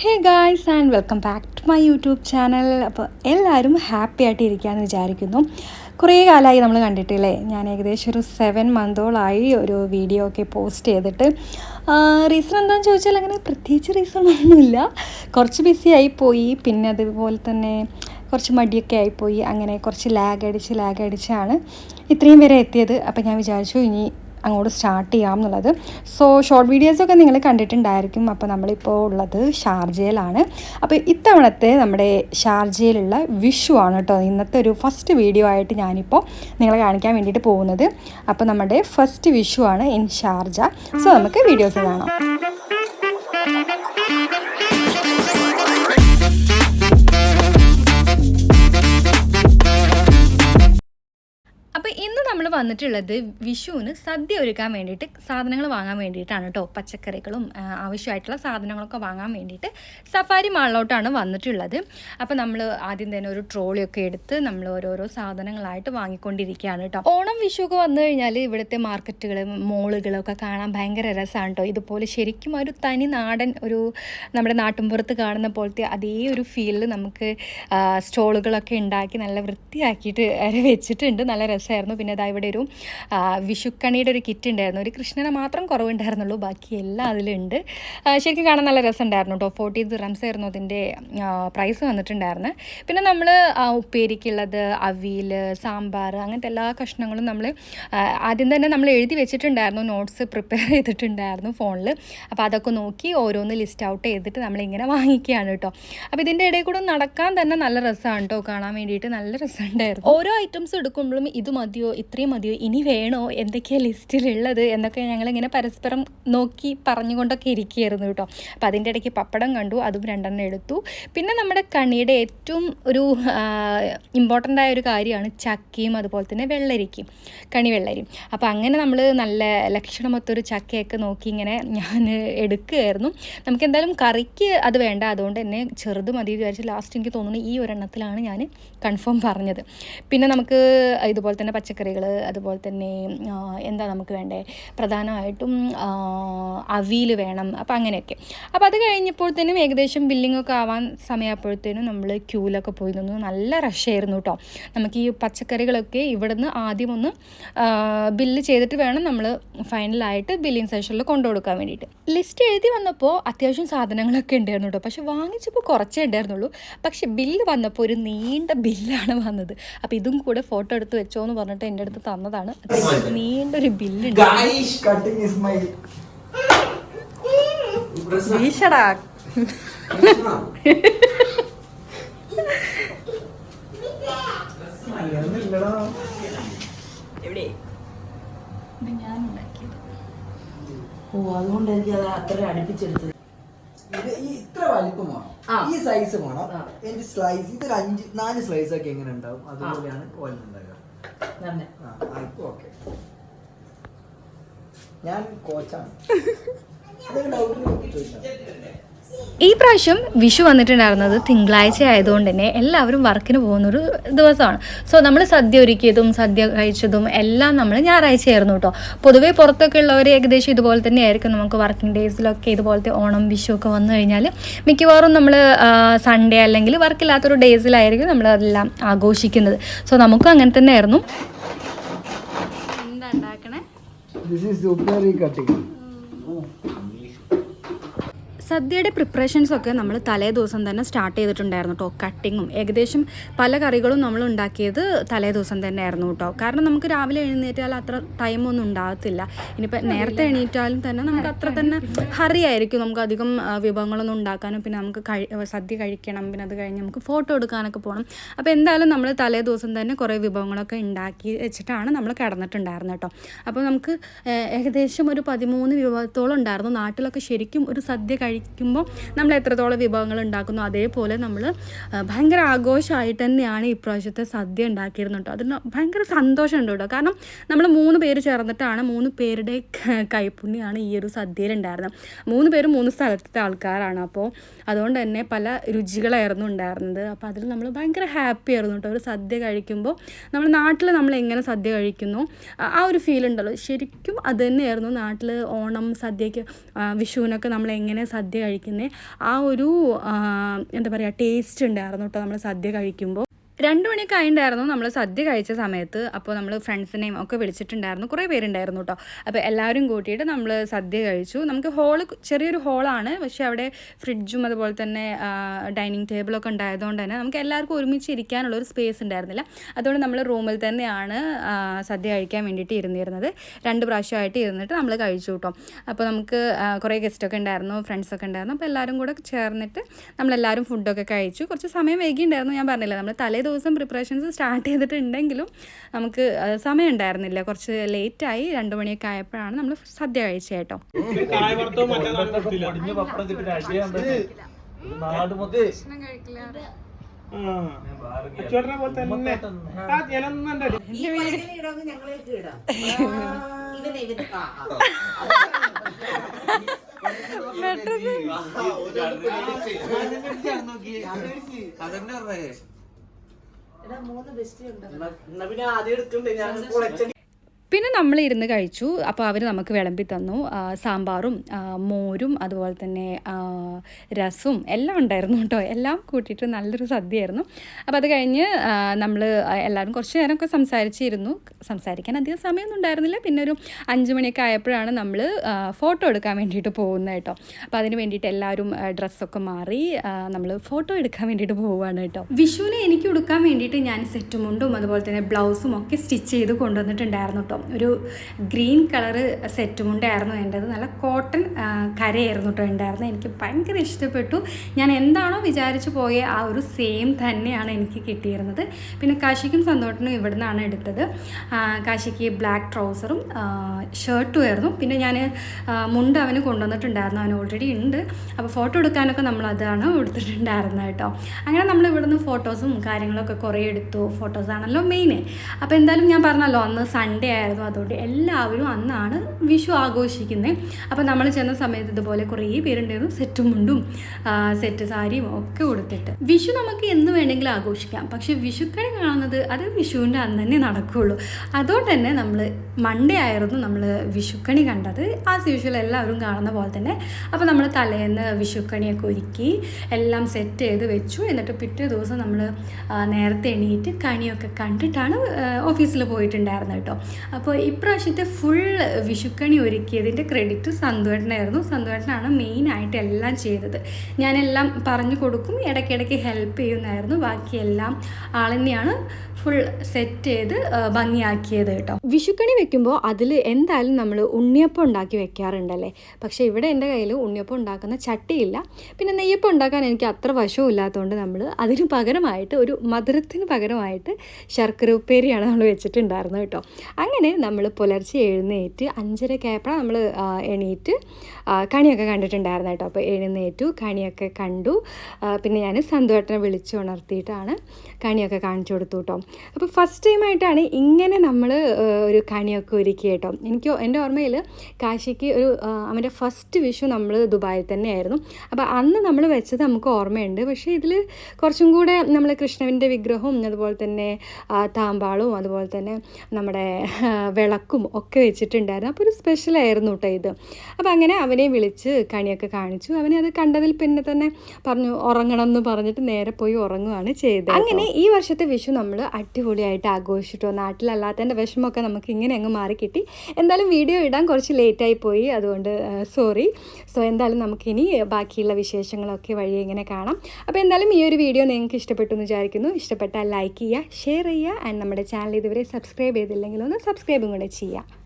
Hey guys and welcome back to my YouTube channel അപ്പോൾ എല്ലാവരും happy ആയിട്ട് ഇരിക്കാമെന്ന് വിചാരിക്കുന്നു. കുറേ കാലമായി നമ്മൾ കണ്ടിട്ടില്ലേ? ഞാൻ ഏകദേശം ഒരു സെവൻ മന്തോളായി ഒരു വീഡിയോ ഒക്കെ പോസ്റ്റ് ചെയ്തിട്ട്. റീസൺ എന്താണെന്ന് ചോദിച്ചാൽ അങ്ങനെ പ്രത്യേകിച്ച് റീസൺ ഒന്നുമില്ല. കുറച്ച് ബിസി ആയിപ്പോയി പിന്നെ അതുപോലെ തന്നെ കുറച്ച് മടിയൊക്കെ ആയിപ്പോയി അങ്ങനെ കുറച്ച് ലാഗ് അടിച്ച് ലാഗ് അടിച്ചാണ് ഇത്രയും വരെ എത്തിയത്. അപ്പോൾ ഞാൻ വിചാരിച്ചു ഇനി അങ്ങോട്ട് സ്റ്റാർട്ട് ചെയ്യാം എന്നുള്ളത് സോ ഷോർട്ട് വീഡിയോസൊക്കെ നിങ്ങൾ കണ്ടിട്ടുണ്ടായിരിക്കും. അപ്പോൾ നമ്മളിപ്പോൾ ഉള്ളത് ഷാർജയിലാണ്. അപ്പോൾ ഇത്തവണത്തെ നമ്മുടെ ഷാർജയിലുള്ള വിഷു ആണ് കേട്ടോ ഇന്നത്തെ ഒരു ഫസ്റ്റ് വീഡിയോ ആയിട്ട് ഞാനിപ്പോൾ നിങ്ങളെ കാണിക്കാൻ വേണ്ടിയിട്ട് പോകുന്നത്. അപ്പോൾ നമ്മുടെ ഫസ്റ്റ് വിഷു ആണ് ഇൻ ഷാർജ. സോ നമുക്ക് വീഡിയോസ് കാണാം. നമ്മൾ വന്നിട്ടുള്ളത് വിഷുവിന് സദ്യ ഒരുക്കാൻ വേണ്ടിയിട്ട് സാധനങ്ങൾ വാങ്ങാൻ വേണ്ടിയിട്ടാണ് കേട്ടോ പച്ചക്കറികളും ആവശ്യമായിട്ടുള്ള സാധനങ്ങളൊക്കെ വാങ്ങാൻ വേണ്ടിയിട്ട് സഫാരി മാളിലോട്ടാണ് വന്നിട്ടുള്ളത്. അപ്പോൾ നമ്മൾ ആദ്യം തന്നെ ഒരു ട്രോളിയൊക്കെ എടുത്ത് നമ്മൾ ഓരോരോ സാധനങ്ങളായിട്ട് വാങ്ങിക്കൊണ്ടിരിക്കുകയാണ് കേട്ടോ ഓണം വിഷു ഒക്കെ വന്നു കഴിഞ്ഞാൽ ഇവിടുത്തെ മാർക്കറ്റുകൾ മോളുകളൊക്കെ കാണാൻ ഭയങ്കര രസമാണ് കേട്ടോ ഇതുപോലെ ശരിക്കും ഒരു തനി നാടൻ ഒരു നമ്മുടെ നാട്ടിൻപുറത്ത് കാണുന്ന പോലത്തെ അതേ ഒരു ഫീലിൽ നമുക്ക് സ്റ്റോളുകളൊക്കെ ഉണ്ടാക്കി നല്ല വൃത്തിയാക്കിയിട്ട് വെച്ചിട്ടുണ്ട്. നല്ല രസമായിരുന്നു പിന്നെ ഇവിടെ ഒരു വിഷുക്കണിയുടെ ഒരു കിറ്റ് ഉണ്ടായിരുന്നു. ഒരു കൃഷ്ണനെ മാത്രം കുറവുണ്ടായിരുന്നുള്ളൂ. ബാക്കി എല്ലാം അതിലുണ്ട്. ശരിക്കും കാണാൻ നല്ല രസമുണ്ടായിരുന്നു കേട്ടോ ഫോർട്ടി റംസ് ആയിരുന്നു അതിന്റെ പ്രൈസ് വന്നിട്ടുണ്ടായിരുന്നു. പിന്നെ നമ്മൾ ഉപ്പേരിക്കുള്ളത് അവിയൽ സാമ്പാർ അങ്ങനത്തെ എല്ലാ കഷ്ണങ്ങളും നമ്മൾ ആദ്യം തന്നെ നമ്മൾ എഴുതി വെച്ചിട്ടുണ്ടായിരുന്നു. നോട്ട്സ് പ്രിപ്പയർ ചെയ്തിട്ടുണ്ടായിരുന്നു ഫോണിൽ അപ്പോൾ അതൊക്കെ നോക്കി ഓരോന്ന് ലിസ്റ്റ് ഔട്ട് ചെയ്തിട്ട് നമ്മളിങ്ങനെ വാങ്ങിക്കുകയാണ് കേട്ടോ അപ്പോൾ ഇതിന്റെ ഇടയിൽ കൂടെ നടക്കാൻ തന്നെ നല്ല രസമാണ് കേട്ടോ കാണാൻ വേണ്ടിയിട്ട് നല്ല രസമുണ്ടായിരുന്നു. ഓരോ ഐറ്റംസ് എടുക്കുമ്പോഴും ഇത് മതിയോ? ഇത്രയും മതിയോ? ഇനി വേണോ? എന്തൊക്കെയാണ് ലിസ്റ്റിലുള്ളത്? എന്നൊക്കെ ഞങ്ങളിങ്ങനെ പരസ്പരം നോക്കി പറഞ്ഞുകൊണ്ടൊക്കെ ഇരിക്കുകയായിരുന്നു കേട്ടോ. അപ്പോൾ അതിന്റെ ഇടയ്ക്ക് പപ്പടം കണ്ടു അതും രണ്ടെണ്ണം എടുത്തു. പിന്നെ നമ്മുടെ കണിയുടെ ഏറ്റവും ഒരു ഇമ്പോർട്ടന്റ് ആയ ഒരു കാര്യമാണ് ചക്കയും അതുപോലെ തന്നെ വെള്ളരിക്കും കണി വെള്ളരിയും. അപ്പോൾ അങ്ങനെ നമ്മൾ നല്ല ലക്ഷണമൊത്തൊരു ചക്കയൊക്കെ നോക്കി ഇങ്ങനെ ഞാൻ എടുക്കുകയായിരുന്നു. നമുക്ക് എന്തായാലും കറിക്ക് അത് വേണ്ട. അതുകൊണ്ട് തന്നെ ചെറുത് മതി വിചാരിച്ച് ലാസ്റ്റ് എനിക്ക് തോന്നുന്നു ഈ ഒരെണ്ണത്തിലാണ് ഞാൻ കൺഫേം പറഞ്ഞത്. പിന്നെ നമുക്ക് ഇതുപോലെ തന്നെ പച്ചക്കറികൾ അതുപോലെ തന്നെ എന്താ നമുക്ക് വേണ്ടേ പ്രധാനമായിട്ടും അവിയിൽ വേണം. അപ്പം അങ്ങനെയൊക്കെ. അപ്പോൾ അത് കഴിഞ്ഞപ്പോഴത്തേനും ഏകദേശം ബില്ലിംഗ് ഒക്കെ ആവാൻ സമയമായപ്പോഴത്തേനും നമ്മൾ ക്യൂലൊക്കെ പോയി നിന്നു. നല്ല റഷായിരുന്നു കേട്ടോ നമുക്ക് ഈ പച്ചക്കറികളൊക്കെ ഇവിടുന്ന് ആദ്യം ഒന്ന് ബില്ല് ചെയ്തിട്ട് വേണം നമ്മൾ ഫൈനലായിട്ട് ബില്ലിംഗ് സെഷനിൽ കൊണ്ടു കൊടുക്കാൻ വേണ്ടിയിട്ട്. ലിസ്റ്റ് എഴുതി വന്നപ്പോൾ അത്യാവശ്യം സാധനങ്ങളൊക്കെ ഉണ്ടായിരുന്നു കേട്ടോ പക്ഷെ വാങ്ങിച്ചപ്പോൾ കുറച്ചേ ഉണ്ടായിരുന്നുള്ളൂ. പക്ഷെ ബില്ല് വന്നപ്പോൾ ഒരു നീണ്ട ബില്ലാണ് വന്നത്. അപ്പോൾ ഇതും കൂടെ ഫോട്ടോ എടുത്ത് വെച്ചോ എന്ന് പറഞ്ഞിട്ട് എന്റെ അടുത്ത് തന്നതാണ്. നീണ്ടൊരു ബില്ലുണ്ട് Guys, cutting is my. വീശടാ മലയാളമില്ലടാ. ഓ അതുകൊണ്ട് എനിക്ക് അത് അത്ര അടുപ്പിച്ചെടുത്തത്. ഇത് ഈ ഇത്ര വലിപ്പം വേണം. ഈ സൈസ് വേണം. എന്റെ സ്ലൈസ് ഇതൊരു അഞ്ച് നാല് സ്ലൈസ് ഒക്കെ എങ്ങനെ ഉണ്ടാവും? അതുപോലെയാണ് ഓയിൽ തന്നെ ആ ഓക്കെ. ഞാൻ കോച്ചാണ് അതൊക്കെ ഡൗട്ട് ചോദിക്കാം ഈ പ്രാവശ്യം വിഷു വന്നിട്ടുണ്ടായിരുന്നത് തിങ്കളാഴ്ച ആയതുകൊണ്ട് തന്നെ എല്ലാവരും വർക്കിന് പോകുന്നൊരു ദിവസമാണ്. സോ നമ്മൾ സദ്യ ഒരുക്കിയതും സദ്യ കഴിച്ചതും എല്ലാം നമ്മൾ ഞായറാഴ്ച ആയിരുന്നു കേട്ടോ. പൊതുവേ പുറത്തൊക്കെ ഉള്ളവർ ഏകദേശം ഇതുപോലെ തന്നെ ആയിരിക്കും നമുക്ക് വർക്കിംഗ് ഡേയ്സിലൊക്കെ ഇതുപോലത്തെ ഓണം വിഷു ഒക്കെ വന്നു കഴിഞ്ഞാൽ മിക്കവാറും നമ്മൾ സൺഡേ അല്ലെങ്കിൽ വർക്കില്ലാത്തൊരു ഡേയ്സിലായിരിക്കും നമ്മൾ അതെല്ലാം ആഘോഷിക്കുന്നത്. സോ നമുക്കും അങ്ങനെ തന്നെ ആയിരുന്നു എന്താ ഉണ്ടാക്കണേ? സദ്യയുടെ പ്രിപ്പറേഷൻസ് ഒക്കെ നമ്മൾ തലേ ദിവസം തന്നെ സ്റ്റാർട്ട് ചെയ്തിട്ടുണ്ടായിരുന്നു കേട്ടോ കട്ടിങ്ങും ഏകദേശം പല കറികളും നമ്മൾ ഉണ്ടാക്കിയത് തലേ ദിവസം തന്നെ ആയിരുന്നു കേട്ടോ കാരണം നമുക്ക് രാവിലെ എഴുന്നേറ്റാൽ അത്ര ടൈമൊന്നും ഉണ്ടാകത്തില്ല. ഇനിയിപ്പോൾ നേരത്തെ എണീറ്റാലും തന്നെ നമുക്ക് അത്ര തന്നെ ഹറി ആയിരിക്കും. നമുക്ക് അധികം വിഭവങ്ങളൊന്നും ഉണ്ടാക്കാനും പിന്നെ നമുക്ക് കഴി സദ്യ കഴിക്കണം. പിന്നെ അത് കഴിഞ്ഞ് നമുക്ക് ഫോട്ടോ എടുക്കാനൊക്കെ പോകണം അപ്പോൾ എന്തായാലും നമ്മൾ തലേ ദിവസം തന്നെ കുറേ വിഭവങ്ങളൊക്കെ ഉണ്ടാക്കി വെച്ചിട്ടാണ് നമ്മൾ കിടന്നിട്ടുണ്ടായിരുന്നത് കേട്ടോ അപ്പോൾ നമുക്ക് ഏകദേശം ഒരു പതിമൂന്ന് വിഭവത്തോളം ഉണ്ടായിരുന്നു. നാട്ടിലൊക്കെ ശരിക്കും ഒരു സദ്യ കഴിക്കുമ്പോൾ നമ്മൾ എത്രത്തോളം വിഭവങ്ങൾ ഉണ്ടാക്കുന്നു അതേപോലെ നമ്മൾ ഭയങ്കര ആഘോഷമായിട്ട് തന്നെയാണ് ഇപ്രാവശ്യത്തെ സദ്യ ഉണ്ടാക്കിയിരുന്നത് കേട്ടോ. അതിന് ഭയങ്കര സന്തോഷമുണ്ട് കേട്ടോ. കാരണം നമ്മൾ മൂന്ന് പേര് ചേർന്നിട്ടാണ് മൂന്ന് പേരുടെ കൈപ്പുണ്യാണ് ഈ ഒരു സദ്യയിൽ ഉണ്ടായിരുന്നത്. മൂന്ന് പേരും മൂന്ന് സ്ഥലത്തെ ആൾക്കാരാണ്. അപ്പോൾ അതുകൊണ്ട് തന്നെ പല രുചികളായിരുന്നു ഉണ്ടായിരുന്നത്. അപ്പോൾ അതിൽ നമ്മൾ ഭയങ്കര ഹാപ്പി ആയിരുന്നു കേട്ടോ. ഒരു സദ്യ കഴിക്കുമ്പോൾ നമ്മൾ നാട്ടിൽ നമ്മൾ എങ്ങനെ സദ്യ കഴിക്കുന്നു ആ- ഒരു ഫീൽ ഉണ്ടല്ലോ. ശരിക്കും അത് തന്നെയായിരുന്നു നാട്ടിൽ ഓണം സദ്യയ്ക്ക് വിഷുവിനൊക്കെ നമ്മൾ എങ്ങനെ സദ്യ സദ്യ കഴിക്കുന്നത് ആ ഒരു എന്താ പറയുക ടേസ്റ്റ് ഉണ്ടായിരുന്നു കേട്ടോ നമ്മൾ സദ്യ കഴിക്കുമ്പോൾ രണ്ട് മണിയൊക്കെ ആയിട്ടുണ്ടായിരുന്നു നമ്മൾ സദ്യ കഴിച്ച സമയത്ത് അപ്പോൾ നമ്മൾ ഫ്രണ്ട്സിനെയും ഒക്കെ വിളിച്ചിട്ടുണ്ടായിരുന്നു. കുറേ പേരുണ്ടായിരുന്നു കേട്ടോ അപ്പോൾ എല്ലാവരും കൂട്ടിയിട്ട് നമ്മൾ സദ്യ കഴിച്ചു. നമുക്ക് ഹോൾ ചെറിയൊരു ഹോളാണ് പക്ഷേ അവിടെ ഫ്രിഡ്ജും അതുപോലെ തന്നെ ഡൈനിങ് ടേബിളൊക്കെ ഉണ്ടായതുകൊണ്ട് തന്നെ നമുക്ക് എല്ലാവർക്കും ഒരുമിച്ച് ഇരിക്കാനുള്ള ഒരു സ്പേസ് ഉണ്ടായിരുന്നില്ല. അതുകൊണ്ട് നമ്മൾ റൂമിൽ തന്നെയാണ് സദ്യ കഴിക്കാൻ വേണ്ടിയിട്ട് ഇരുന്നിരുന്നത്. രണ്ട് പ്രാവശ്യമായിട്ട് ഇരുന്നിട്ട് നമ്മൾ കഴിച്ചു കേട്ടോ അപ്പോൾ നമുക്ക് കുറേ ഗസ്റ്റൊക്കെ ഉണ്ടായിരുന്നു ഫ്രണ്ട്സൊക്കെ ഉണ്ടായിരുന്നു. അപ്പോൾ എല്ലാവരും കൂടെ ചേർന്നിട്ട് നമ്മളെല്ലാവരും ഫുഡൊക്കെ കഴിച്ചു. കുറച്ച് സമയം വൈകിയിട്ടുണ്ടായിരുന്നു ഞാൻ പറഞ്ഞില്ല നമ്മൾ തലേ ദിവസം പ്രിപ്പറേഷൻസ് സ്റ്റാർട്ട് ചെയ്തിട്ടുണ്ടെങ്കിലും നമുക്ക് സമയം ഉണ്ടായിരുന്നില്ല കുറച്ച് ലേറ്റായി രണ്ടു മണിയൊക്കെ ആയപ്പോഴാണ് നമ്മൾ സദ്യ കഴിച്ചത് കേട്ടോ പൊടിഞ്ഞ പിന്നെ ആദ്യം എടുക്കണ്ടേ? ഞാൻ പിന്നെ നമ്മൾ ഇരുന്ന് കഴിച്ചു. അപ്പോൾ അവർ നമുക്ക് വിളമ്പി തന്നു. സാമ്പാറും മോരും അതുപോലെ തന്നെ രസവും എല്ലാം ഉണ്ടായിരുന്നു കേട്ടോ. എല്ലാം കൂട്ടിയിട്ട് നല്ലൊരു സദ്യയായിരുന്നു. അപ്പോൾ അത് കഴിഞ്ഞ് നമ്മൾ എല്ലാവരും കുറച്ച് നേരമൊക്കെ സംസാരിച്ചിരുന്നു. സംസാരിക്കാൻ അധികം സമയമൊന്നും ഉണ്ടായിരുന്നില്ല. പിന്നെ ഒരു അഞ്ച് മണിയൊക്കെ ആയപ്പോഴാണ് നമ്മൾ ഫോട്ടോ എടുക്കാൻ വേണ്ടിയിട്ട് പോകുന്നത് കേട്ടോ. അപ്പോൾ അതിന് വേണ്ടിയിട്ട് എല്ലാവരും ഡ്രസ്സൊക്കെ മാറി നമ്മൾ ഫോട്ടോ എടുക്കാൻ വേണ്ടിയിട്ട് പോവുകയാണ് കേട്ടോ. വിഷുവിന് എനിക്ക് ഉടുക്കാൻ വേണ്ടിയിട്ട് ഞാൻ സെറ്റ് മുണ്ടും അതുപോലെ തന്നെ ബ്ലൗസും ഒക്കെ സ്റ്റിച്ച് ചെയ്ത് കൊണ്ടുവന്നിട്ടുണ്ടായിരുന്നു കേട്ടോ. ഒരു ഗ്രീൻ കളറ് സെറ്റ് മുണ്ടായിരുന്നു വേണ്ടത് നല്ല കോട്ടൺ കരയായിരുന്നു കേട്ടോ ഉണ്ടായിരുന്നത് എനിക്ക് ഭയങ്കര ഇഷ്ടപ്പെട്ടു. ഞാൻ എന്താണോ വിചാരിച്ചു പോയ ആ ഒരു സെയിം തന്നെയാണ് എനിക്ക് കിട്ടിയിരുന്നത്. പിന്നെ കാശിക്കും സന്തോട്ടനും നിന്നാണ് എടുത്തത്. കാശിക്ക് ബ്ലാക്ക് ട്രൗസറും ഷർട്ടും ആയിരുന്നു. പിന്നെ ഞാൻ മുണ്ട് അവന് കൊണ്ടുവന്നിട്ടുണ്ടായിരുന്നു. അവന് ഓൾറെഡി ഉണ്ട്. അപ്പോൾ ഫോട്ടോ എടുക്കാനൊക്കെ നമ്മൾ അതാണ് എടുത്തിട്ടുണ്ടായിരുന്നത് കേട്ടോ. അങ്ങനെ നമ്മൾ ഇവിടുന്ന് ഫോട്ടോസും കാര്യങ്ങളൊക്കെ കുറേ എടുത്തു. ഫോട്ടോസാണല്ലോ മെയിൻ അപ്പോൾ എന്തായാലും ഞാൻ പറഞ്ഞല്ലോ അന്ന് സൺഡേ അതുകൊണ്ട് എല്ലാവരും അന്നാണ് വിഷു ആഘോഷിക്കുന്നത് അപ്പോൾ നമ്മൾ ചെന്ന സമയത്ത് ഇതുപോലെ കുറേ പേരുണ്ടായിരുന്നു. സെറ്റും മുണ്ടും സെറ്റ് സാരിയും ഒക്കെ കൊടുത്തിട്ട് വിഷു നമുക്ക് എന്ന് വേണമെങ്കിലും ആഘോഷിക്കാം. പക്ഷെ വിഷുക്കണി കാണുന്നത് അത് വിഷുവിന്റെ അന്ന് തന്നെ നടക്കുകയുള്ളൂ അതുകൊണ്ട് തന്നെ നമ്മൾ മൺഡേ ആയിരുന്നു നമ്മൾ വിഷുക്കണി കണ്ടത്. ആസ് യൂഷ്വൽ എല്ലാവരും കാണുന്ന പോലെ തന്നെ. അപ്പോൾ നമ്മൾ തലേന്ന് വിഷുക്കണിയൊക്കെ ഒരുക്കി എല്ലാം സെറ്റ് ചെയ്ത് വെച്ചു. എന്നിട്ട് പിറ്റേ ദിവസം നമ്മൾ നേരത്തെ എണീറ്റ് കണിയൊക്കെ കണ്ടിട്ടാണ് ഓഫീസിൽ പോയിട്ടുണ്ടായിരുന്നത് കേട്ടോ. അപ്പോൾ ഇപ്രാവശ്യത്തെ ഫുൾ വിഷുക്കണി ഒരുക്കിയതിന്റെ ക്രെഡിറ്റ് സന്തുവേട്ടനായിരുന്നു. സന്തുവേട്ടനാണ് മെയിനായിട്ട് എല്ലാം ചെയ്തത്. ഞാനെല്ലാം പറഞ്ഞു കൊടുക്കും ഇടയ്ക്കിടയ്ക്ക് ഹെൽപ്പ് ചെയ്യുന്നതായിരുന്നു ബാക്കിയെല്ലാം ആൾ തന്നെയാണ് ഫുൾ സെറ്റ് ചെയ്ത് ഭംഗിയാക്കിയത് കേട്ടോ. വിഷുക്കണി വെക്കുമ്പോൾ അതിൽ എന്തായാലും നമ്മൾ ഉണ്ണിയപ്പം ഉണ്ടാക്കി വെക്കാറുണ്ടല്ലേ? പക്ഷേ ഇവിടെ എന്റെ കയ്യിൽ ഉണ്ണിയപ്പം ഉണ്ടാക്കുന്ന ചട്ടിയില്ല. പിന്നെ നെയ്യപ്പം ഉണ്ടാക്കാൻ എനിക്ക് അത്ര വശവും ഇല്ലാത്തതുകൊണ്ട് നമ്മൾ അതിന് പകരമായിട്ട് ഒരു മധുരത്തിന് പകരമായിട്ട് ശർക്കര ഉപ്പേരിയാണ് നമ്മൾ വെച്ചിട്ടുണ്ടായിരുന്നത് കേട്ടോ. അങ്ങനെ നമ്മൾ പുലർച്ചെ എഴുന്നേറ്റ് അഞ്ചരയൊക്കെ ആയപ്പോഴാണ് നമ്മൾ എണീറ്റ് കണിയൊക്കെ കണ്ടിട്ടുണ്ടായിരുന്നു കേട്ടോ. അപ്പോൾ എഴുന്നേറ്റു കണിയൊക്കെ കണ്ടു. പിന്നെ ഞാൻ സന്തോഷനെ വിളിച്ച് ഉണർത്തിയിട്ടാണ് കണിയൊക്കെ കാണിച്ചു കൊടുത്തു കേട്ടോ. അപ്പോൾ ഫസ്റ്റ് ടൈമായിട്ടാണ് ഇങ്ങനെ നമ്മൾ ഒരു കണിയൊക്കെ ഒരുക്കി കേട്ടോ. എനിക്ക് എന്റെ ഓർമ്മയിൽ കാശിക്ക് ഒരു അവന്റെ ഫസ്റ്റ് വിഷു നമ്മൾ ദുബായിൽ തന്നെയായിരുന്നു. അപ്പോൾ അന്ന് നമ്മൾ വെച്ചത് നമുക്ക് ഓർമ്മയുണ്ട്. പക്ഷേ ഇതിൽ കുറച്ചും കൂടെ നമ്മൾ കൃഷ്ണവിന്റെ വിഗ്രഹവും അതുപോലെ തന്നെ താമ്പാളും അതുപോലെ തന്നെ നമ്മുടെ വിളക്കും ഒക്കെ വെച്ചിട്ടുണ്ടായിരുന്നു. അപ്പോൾ ഒരു സ്പെഷ്യലായിരുന്നു കേട്ടോ ഇത്. അപ്പോൾ അങ്ങനെ അവനെ വിളിച്ച് കണിയൊക്കെ കാണിച്ചു. അവനെ അത് കണ്ടതിൽ പിന്നെ തന്നെ പറഞ്ഞു ഉറങ്ങണം എന്ന് പറഞ്ഞിട്ട് നേരെ പോയി ഉറങ്ങുകയാണ് ചെയ്തത് അങ്ങനെ ഈ വർഷത്തെ വിഷു നമ്മൾ അടിപൊളിയായിട്ട് ആഘോഷിച്ചിട്ടോ നാട്ടിലല്ലാത്തതിന്റെ വിഷമമൊക്കെ നമുക്ക് ഇങ്ങനെ അങ്ങ് മാറി കിട്ടി എന്തായാലും വീഡിയോ ഇടാൻ കുറച്ച് ലേറ്റായി പോയി. അതുകൊണ്ട് സോറി സോ എന്തായാലും നമുക്കിനി ബാക്കിയുള്ള വിശേഷങ്ങളൊക്കെ വഴി ഇങ്ങനെ കാണാം. അപ്പോൾ എന്തായാലും ഈ ഒരു വീഡിയോ നിങ്ങൾക്ക് ഇഷ്ടപ്പെട്ടു എന്ന് വിചാരിക്കുന്നു. ഇഷ്ടപ്പെട്ടാൽ ലൈക്ക് ചെയ്യുക ഷെയർ ചെയ്യുക. ആൻഡ് നമ്മുടെ ചാനൽ ഇതുവരെ സബ്സ്ക്രൈബ് ചെയ്തില്ലെങ്കിൽ ഒന്ന് സബ്സ്ക്രൈബും കൂടെ ചെയ്യുക